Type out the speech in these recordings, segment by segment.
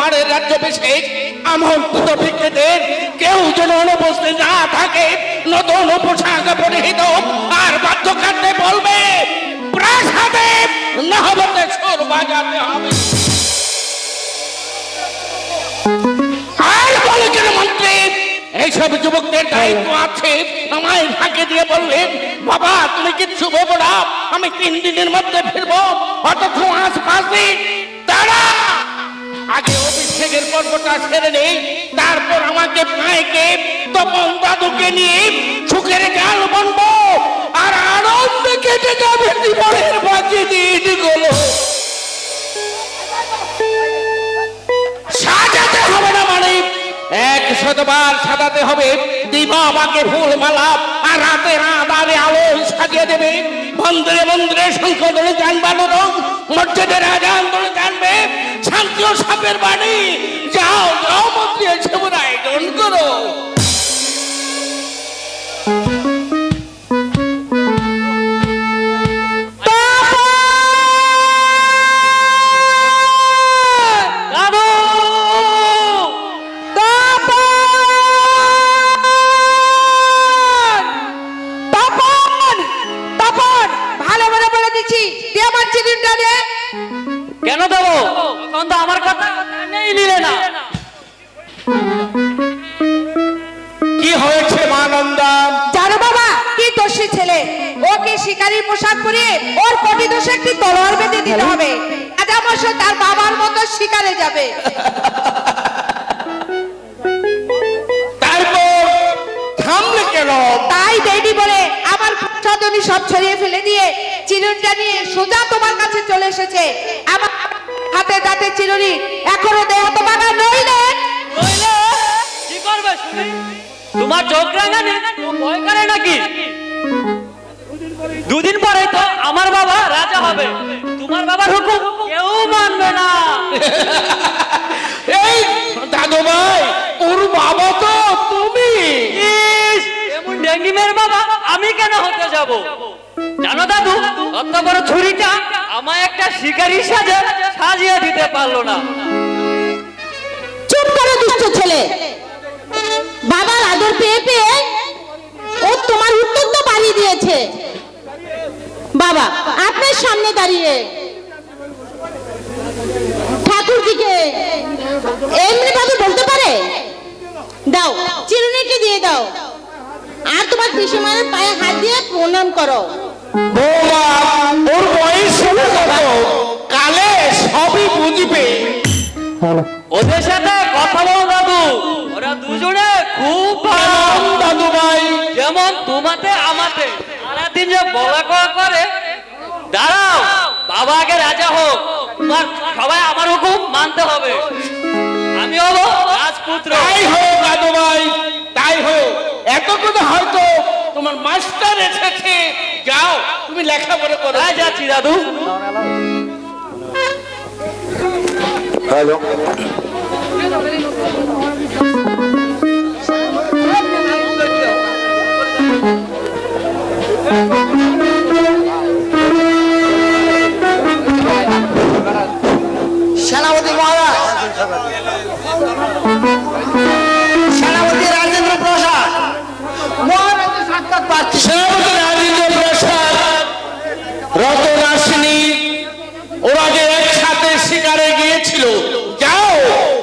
পাহাড়ের রাজ্যাভিষেক আমন্ত্রিত ভিক্ষেদের কেউ যেন অনুপস্থিত না থাকে, নতুন পোশাক পরিহিত। আর বাদ্যকান্ডে বলবে, প্রাসাদে নহবতে সুর বাজাতে হবে। আর বলে কেন মন্ত্রী এইসব যুবকদের দায়িত্ব আছে। আমায় ফাঁকে দিয়ে বললেন, বাবা, তুমি কিচ্ছু ভেবো না আমি তিন দিনের মধ্যে ফিরবো। অথচ আজ পাঁচ দিন দাঁড়া! আগে অভিষেকের পর্বটা সেরে নেই, তারপর আমাকে মাইকে তপন দাদুকে নিয়ে সুখের গাল বনবো, আর আনন্দে কেটে যাবে জীবনের বাকি দিনগুলো। সাজাতে হবে না মানে এক শতবার সাজাতে হবে। দিবা আমাকে ফুল মালা আর রাতে আদারে আলো সাজিয়ে দেবে। মন্দিরে মন্দিরে ধরে জানবানো রং মসজিদে রাজা আন্দোলন জানবে শান্তি ও সাপের বাণী নিলে না। কি হয়েছে মানন্দা? জানো বাবা কি দোষী ছেলে? ওকে পোশাক পরিয়ে ওর কোটি দোষে একটি তলোয়ার বেঁধে দিতে হবে। রাজামশ তার বাবার মতো শিকারে যাবে। তারপর থামলে কেন? তাই বলে আমার সদনী সব ছড়িয়ে ফেলে দিয়ে চিরুনটা নিয়ে সোজা তোমার কাছে চলে এসেছে। আমার হাতে দাঁতে চিরুনি এখনও তোমার চোখ রাঙানি? ভয় করে নাকি? দুদিন পরে তো আমার বাবা রাজা হবে। তোমার বাবার হুকুম কেউ মানবে না। এই দাদু ভাই ওর বাবা তো তুমি। ইস, এমন ডেঙ্গি মেয়ের বাবা আমি কেন হতে যাব? জানো দাদু অত বড় ছুরিটা আমায় একটা শিকারি সাজে সাজিয়ে দিতে পারল না। চুপ করো দুষ্ট ছেলে। বাবার আদর পেয়ে পেয়ে ও তোমার উত্তর তো বাড়িয়ে দিয়েছে। বাবা আপনার সামনে দাঁড়িয়ে ঠাকুরজিকে এমনি ভাবে বলতে পারে? দাও চিরুনিকে দিয়ে দাও। আর তোমার পিসিমানের পায়ে হাত দিয়ে প্রণাম করো। বৌমা ওর বয়স কালে সবই বুঝবে। ওদের সাথে বাবা আগে রাজা হোক তোমার সবাই আমার হুকুম মানতে হবে। আমি হব রাজপুত্র। তাই হোক দাদু ভাই তাই হোক। এত কথা হয়তো তোমার মাস্টার এসেছে। যাও তুমি লেখাপড়া করো। তাই যাচ্ছি দাদু? সেনাপতি মহারাজ সেনাপতি রাজেন্দ্র প্রসাদ। মহারাজের সাক্ষাৎ পাচ্ছি। সেনাপতি রাজেন্দ্র প্রসাদ রতনাশিনী ওরা যে একসাথে শিকারে গিয়েছিল যাও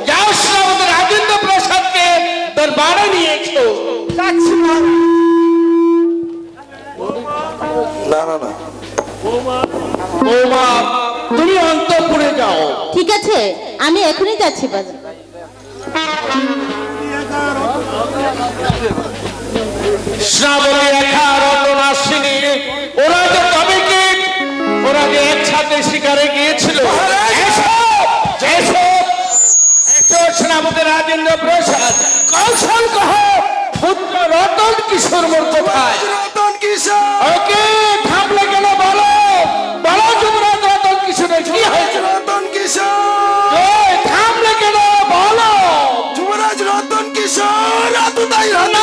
যাও সেনাপতি রাজেন্দ্র প্রসাদকে দরবারে নিয়েছো তুমি অন্তপুরে যাও ঠিক আছে আমি এখনই যাচ্ছি বাজার। শ্রাবণী রেখা রতনাশিনী ওরা যে তবে কি? ওরা যে একসাথে শিকারে গিয়েছিল। সেনাপতি রাজেন্দ্র প্রসাদ কৌশল কহ পুত্র রতন কিশোর মোর কোথায় রতন কিশোর। ওকে সারা দুটাই হাত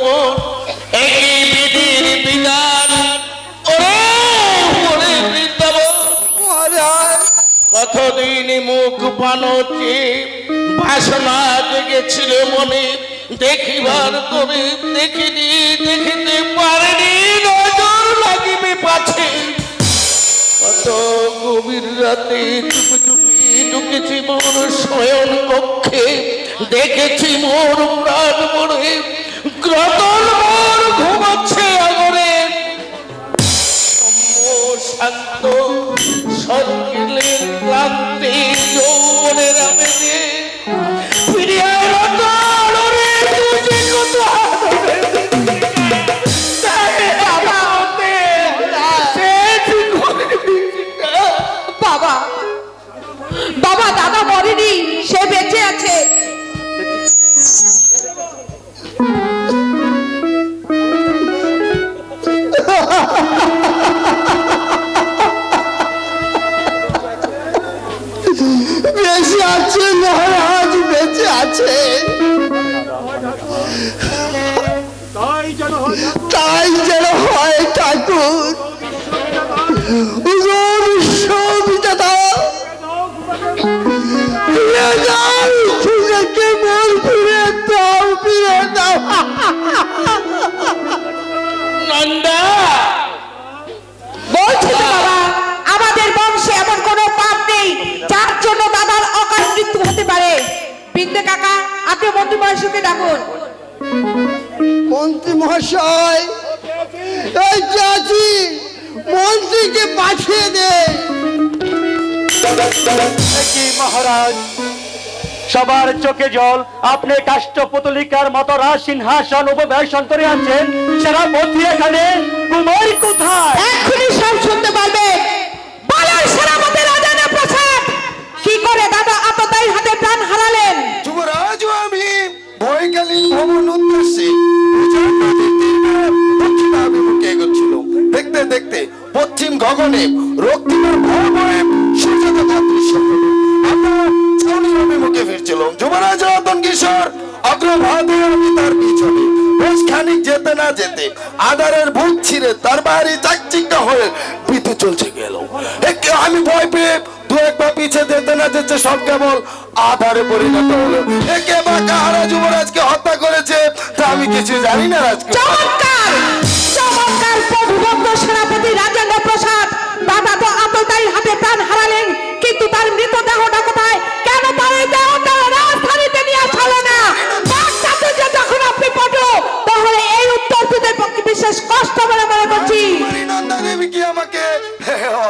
বোন একই বিধির বিধান। কতদিন মুখ পানতে বাসনা জেগেছিল মনে, দেখিবার দেখিনি, দেখিতে নজর লাগিবে পাছে। কত গভীর রাতে চুপি চুপি ঢুকেছি মোর শয়ন কক্ষে, দেখেছি মোর প্রাণ মনে ¡Cuánto! বিন্দে কাকা আপনি মন্ত্রী মহেশকে ডাকুন। মন্ত্রী মহাশয় এই আছি মন্ত্রীকে পাঠিয়ে দে। কি মহারাজ সবার চোখে জল। আপনি কাষ্ঠপুতলিকার মতো রাজ সিংহাসন উপবেশন করে আছেন। সেনাপতি এখানে কুমার কোথায়? এক্ষুনি সব শুনতে পারবে বলার প্রসাদ। কি করে দাদা আততায়ীর হাতে প্রাণ হারালেন। যুবরাজ আমি বৈকালীন ভ্রমণ উদ্দেশ্যে দেখতে দেখতে পশ্চিম গগনে দৃশ্য যেতে না যেতে ছিঁড়ে হয়ে চলছে গেল। আমি ভয় পেয়ে দু একবার পিছে যেতে না যেতে সব কেবল আধারে পরিণত হলো। একে বা কাহারা যুবরাজকে হত্যা করেছে তা আমি কিছু জানি না রাজকুমার।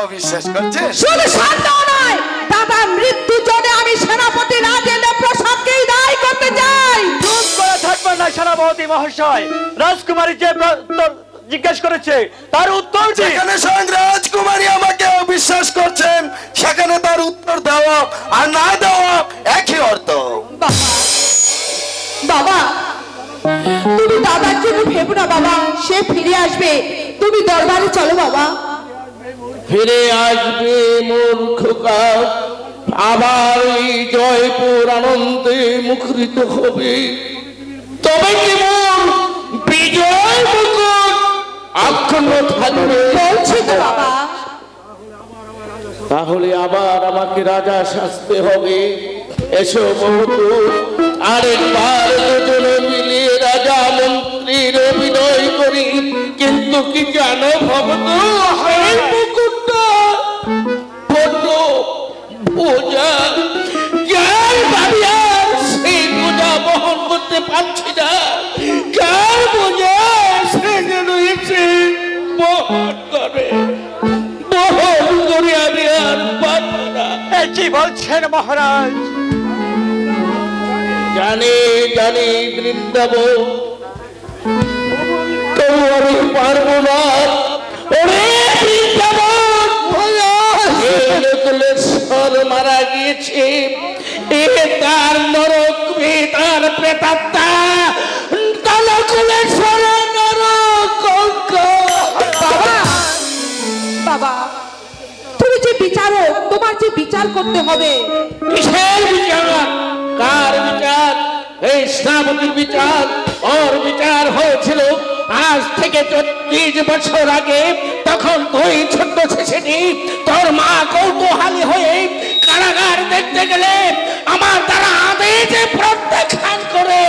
অবিশ্বাস করছে শুধু সন্দেহ নয় দাদা মৃত্যু জন্য আমি সেনাপতি রাজেন্দ্র প্রসাদকেই দায়ী করতে চাই। চুপ করে থাকবেন না সেনাপতি মহাশয়। রাজকুমারী যে জিজ্ঞেস করেছে তার উত্তর যেখানে স্বয়ং রাজকুমারী আমাকে অবিশ্বাস করছেন সেখানে তার উত্তর দেওয়া আর না দেওয়া একই অর্থ। বাবা বাবা তুমি দাদার জন্য ভেবো না বাবা। সে ফিরে আসবে। তুমি দরবারে চলো বাবা। ফিরে আসবে মোর খোকা আবার এই জয়পুর আনন্দে মুখরিত হবে। তবে কি মোর বিজয় মুকুট অক্ষুণ্ণ থাকবে। বাবা। তাহলে আবার আমাকে রাজা সাজতে হবে। এসো বহুতু আরেকবার দুজনে মিলিয়ে রাজা মন্ত্রীর অভিনয় করি। কিন্তু কি জানো ভবত বোঝা যার আর সেই বোঝা বহন করতে পারছি না? কার বোঝা সে যেন এসে বহন করে? বহন করে আমি আর পারব না। কি বলছেন মহারাজ? জানি জানি বৃন্দাবন তবু আমি পারব না ওরে বৃন্দাবন এই লোকলেশ্বর গিয়েছে এ তার নরক তার প্রেতাত্মা। কালকুলেশ্বর নরক বাবা বাবা তুমি যে বিচারক তোমার যে বিচার করতে হবে। কিসের বিচার? কার বিচার? এই শ্রাবণীর বিচার। ওর বিচার হয়েছিল আজ থেকে চল্লিশ বছর আগে। তখন তুই ছোট্ট শিশুটি তোর মা কৌতূহলী হয়ে কারাগার দেখতে গেলে আমার দ্বারা আদেশে প্রত্যাখ্যান করে।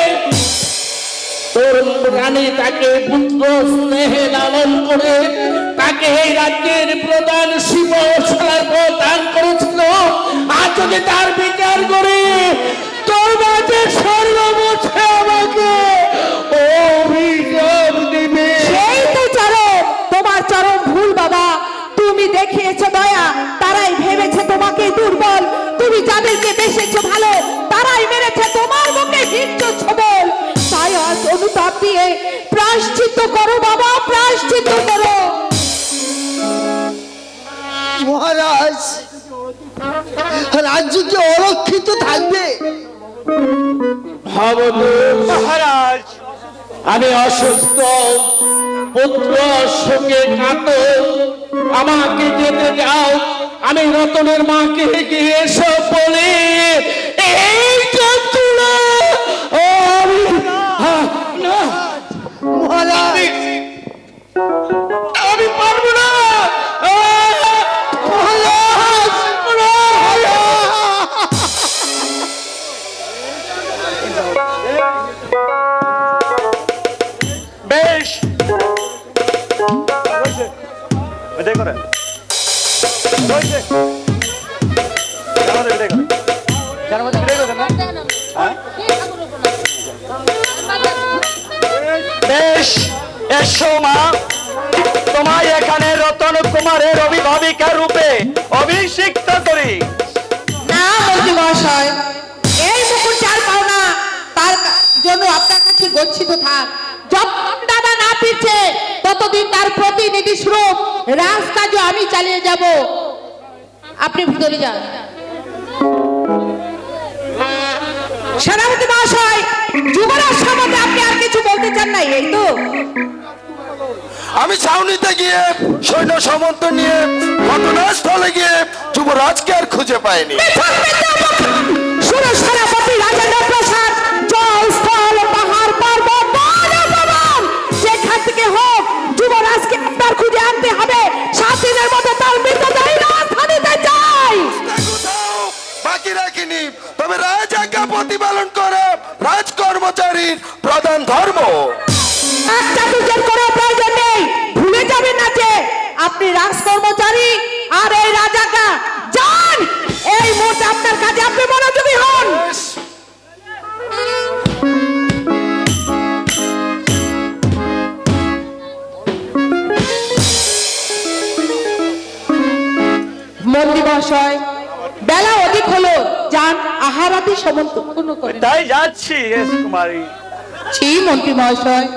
তোর রানী তাকে পুত্র স্নেহে লালন করে তাকে এই রাজ্যের প্রধান শিব দান করেছিল। আর যদি তার বিচার করে তোর মাঝে সর্বমোছে আমাকে বেসেছো ভালো তারাই মেরেছে তোমার মুখে হিংস ছবল। তাই আজ অনুতাপ দিয়ে প্রায়শ্চিত্ত করো বাবা প্রায়শ্চিত্ত করো। মহারাজ রাজ্য কি অরক্ষিত থাকবে ভবদোষ মহারাজ আমি অসুস্থ পুত্র শোকে কাত আমাকে যেতে দাও। আমি রতনের মাকে গিয়ে সব বলি এই বেশ, এসো মা। তোমায় এখানে রতন কুমারের অভিভাবিকা রূপে অভিষিক্ত করি। না, মন্ত্রী মহাশয়, এই মুকুট চার পাওনা, তার জন্য আপনার কাছে গচ্ছিত থাক। যতক্ষণ দাদা না ফিরছে, ততদিন তার প্রতিনিধি স্বরূপ রাজকাজও আমি চালিয়ে যাব। আপনি ভিতরে যান। যুবরাজ সম্বন্ধে আপনি আর কিছু বলতে চান নাই এই তো। আমি ছাউনিতে গিয়ে সৈন্য সামন্ত নিয়ে ঘটনাস্থলে গিয়ে যুবরাজকে আর খুঁজে পাইনি। শুনে সেনাপতি রাজেন্দ্র প্রসাদ জল স্থল পাহাড় পর্বত যেখান থেকে হোক যুবরাজকে আপনার খুঁজে আনতে হবে। সাত দিনের মধ্যে তার মৃতদেহ বাকি রাখিনি। তবে রাজ আজ্ঞা প্রতিপালন করে রাজ কর্মচারীর প্রধান ধর্ম। ভুলে যাবেন না যে আপনি রাজ কর্মচারী আর এই রাজাকা যান। এই মুহূর্তে আপনার কাজে আপনি মনোযোগী হন। মহাশয় বেলা অধিক হলো যান আহারাতে সমর্পণ করেন তাই যাচ্ছি এস কুমারী। ছি মন্ত্রী মহাশয়।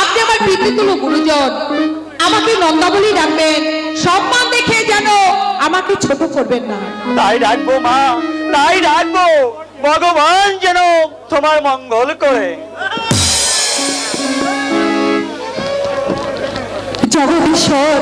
আপনি আমার পিতৃতুল্য গুরুজন। আমাকে নন্দা বলেই ডাকবেন। সম্মান দেখে যেন আমাকে ছোট করবেন না। তাই ডাকবো মা তাই ডাকবো। ভগবান যেন তোমার মঙ্গল করে। জগদীশ্বর